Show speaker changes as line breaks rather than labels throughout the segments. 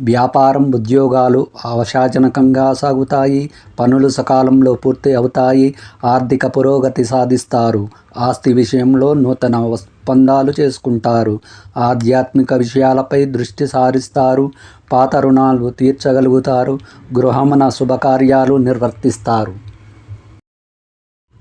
వ్యాపారం ఉద్యోగాలు ఆశాజనకంగా సాగుతాయి పనులు సకాలంలో పూర్తి అవుతాయి ఆర్థిక పురోగతి సాధిస్తారు. ఆస్తి విషయంలో నూతన ఒప్పందాలు చేసుకుంటారు. ఆధ్యాత్మిక విషయాలపై దృష్టి సారిస్తారు. పాత రుణాలు తీర్చగలుగుతారు. గృహమున శుభకార్యాలు నిర్వర్తిస్తారు.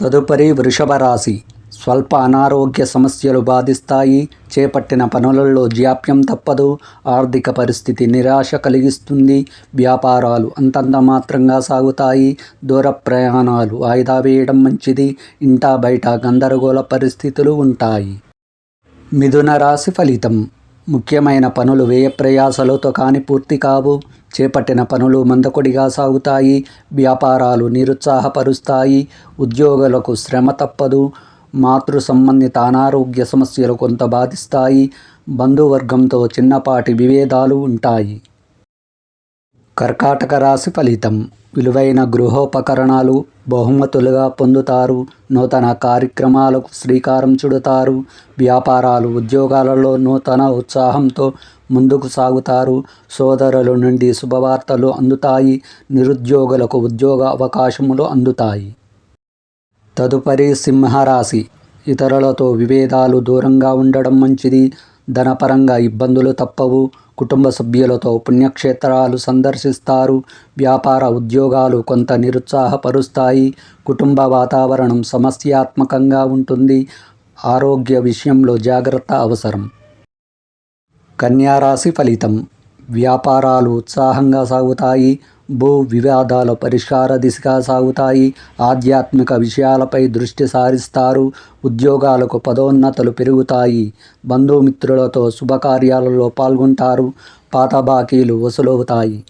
తదుపరి వృషభ రాశి. స్వల్ప అనారోగ్య సమస్యలు బాధిస్తాయి. చేపట్టిన పనులలో జాప్యం తప్పదు. ఆర్థిక పరిస్థితి నిరాశ కలిగిస్తుంది. వ్యాపారాలు అంతంత మాత్రంగా సాగుతాయి. దూర ప్రయాణాలు వాయిదా వేయడం మంచిది. ఇంటా బయట గందరగోళ పరిస్థితులు ఉంటాయి. మిథున రాశి ఫలితం. ముఖ్యమైన పనులు వ్యయ ప్రయాసలతో కాని పూర్తి కావు. చేపట్టిన పనులు మందకొడిగా సాగుతాయి. వ్యాపారాలు నిరుత్సాహపరుస్తాయి. ఉద్యోగులకు శ్రమ తప్పదు. మాతృ సంబంధిత అనారోగ్య సమస్యలు కొంత బాధిస్తాయి బంధువర్గంతో చిన్నపాటి విభేదాలు ఉంటాయి. కర్కాటక రాశి ఫలితం. విలువైన గృహోపకరణాలు బహుమతులుగా పొందుతారు. నూతన కార్యక్రమాలకు శ్రీకారం చుడతారు. వ్యాపారాలు ఉద్యోగాలలో నూతన ఉత్సాహంతో ముందుకు సాగుతారు. సోదరుల నుండి శుభవార్తలు అందుతాయి. నిరుద్యోగులకు ఉద్యోగ అవకాశములు అందుతాయి. తదుపరి సింహరాశి. ఇతరులతో విభేదాలు దూరంగా ఉండడం మంచిది. ధనపరంగా ఇబ్బందులు తప్పవు. కుటుంబ సభ్యులతో పుణ్యక్షేత్రాలు సందర్శిస్తారు. వ్యాపార ఉద్యోగాలు కొంత నిరుత్సాహపరుస్తాయి. కుటుంబ వాతావరణం సమస్యాత్మకంగా ఉంటుంది. ఆరోగ్య విషయంలో జాగ్రత్త అవసరం. కన్యారాశి ఫలితం. వ్యాపారాలు ఉత్సాహంగా సాగుతాయి భూ వివాదాల పరిష్కార దిశగా సాగుతాయి ఆధ్యాత్మిక విషయాలపై దృష్టి సారిస్తారు ఉద్యోగాలకు పదోన్నతలు పెరుగుతాయి. బంధుమిత్రులతో శుభకార్యాలలో పాల్గొంటారు పాత బాకీలు వసూలవుతాయి.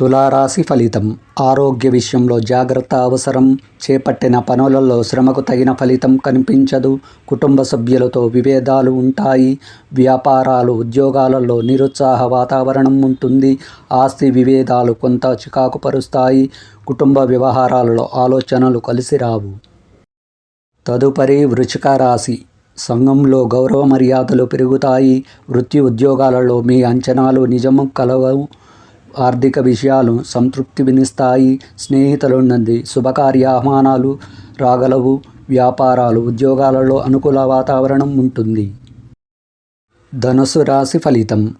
తులారాశి ఫలితం. ఆరోగ్య విషయంలో జాగ్రత్త అవసరం. చేపట్టిన పనులలో శ్రమకు తగిన ఫలితం కనిపించదు. కుటుంబ సభ్యులతో విభేదాలు ఉంటాయి. వ్యాపారాలు ఉద్యోగాలలో నిరుత్సాహ వాతావరణం ఉంటుంది. ఆస్తి విభేదాలు కొంత చికాకు పరుస్తాయి కుటుంబ వ్యవహారాలలో ఆలోచనలు కలిసి రావు. తదుపరి వృచిక రాశి. సంఘంలో గౌరవ మర్యాదలు పెరుగుతాయి. వృత్తి ఉద్యోగాలలో మీ అంచనాలు నిజము కలవవు ఆర్థిక విషయాలు సంతృప్తి వినిస్తాయి. స్నేహితుల శుభకార్య ఆహ్వానాలు రాగలవు వ్యాపారాలు ఉద్యోగాలలో అనుకూల వాతావరణం ఉంటుంది. ధనుసు రాశి ఫలితం.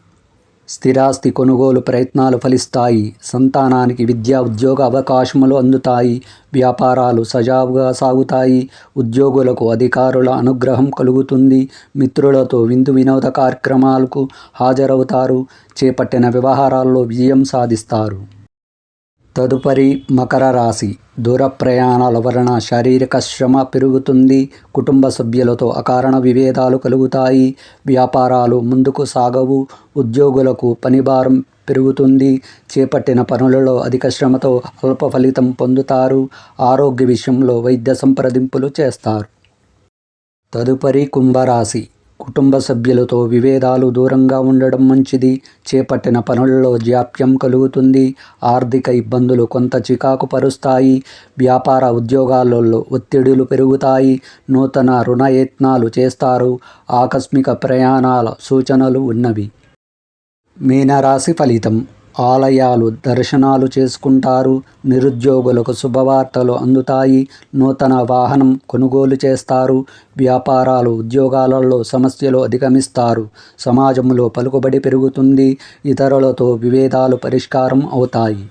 స్థిరాస్తి కొనుగోలు ప్రయత్నాలు ఫలిస్తాయి. సంతానానికి విద్యా ఉద్యోగ అవకాశములు అందుతాయి. వ్యాపారాలు సజావుగా సాగుతాయి. ఉద్యోగులకు అధికారుల అనుగ్రహం కలుగుతుంది. మిత్రులతో విందు వినోద కార్యక్రమాలకు హాజరవుతారు. చేపట్టిన వ్యవహారాల్లో విజయం సాధిస్తారు. తదుపరి మకర రాశి. దూర ప్రయాణాల వలన శారీరక శ్రమ పెరుగుతుంది. కుటుంబ సభ్యులతో అకారణ విభేదాలు కలుగుతాయి. వ్యాపారాలు ముందుకు సాగవు. ఉద్యోగులకు పనిభారం పెరుగుతుంది. చేపట్టిన పనులలో అధిక శ్రమతో అల్ప ఫలితం పొందుతారు. ఆరోగ్య విషయంలో వైద్య సంప్రదింపులు చేస్తారు. తదుపరి కుంభరాశి. కుటుంబ సభ్యులతో విభేదాలు దూరంగా ఉండడం మంచిది. చేపట్టిన పనులలో జాప్యం కలుగుతుంది. ఆర్థిక ఇబ్బందులు కొంత చికాకు పరుస్తాయి. వ్యాపార ఉద్యోగాలలో ఒత్తిడులు పెరుగుతాయి. నూతన రుణయత్నాలు చేస్తారు. ఆకస్మిక ప్రయాణాల సూచనలు ఉన్నవి. మీనరాశి ఫలితం. ఆలయాలు దర్శనాలు చేసుకుంటారు. నిరుద్యోగులకు శుభవార్తలు అందుతాయి. నూతన వాహనం కొనుగోలు చేస్తారు. వ్యాపారాలు ఉద్యోగాలలో సమస్యలు అధిగమిస్తారు. సమాజంలో పలుకుబడి పెరుగుతుంది. ఇతరులతో విభేదాలు పరిష్కారం అవుతాయి.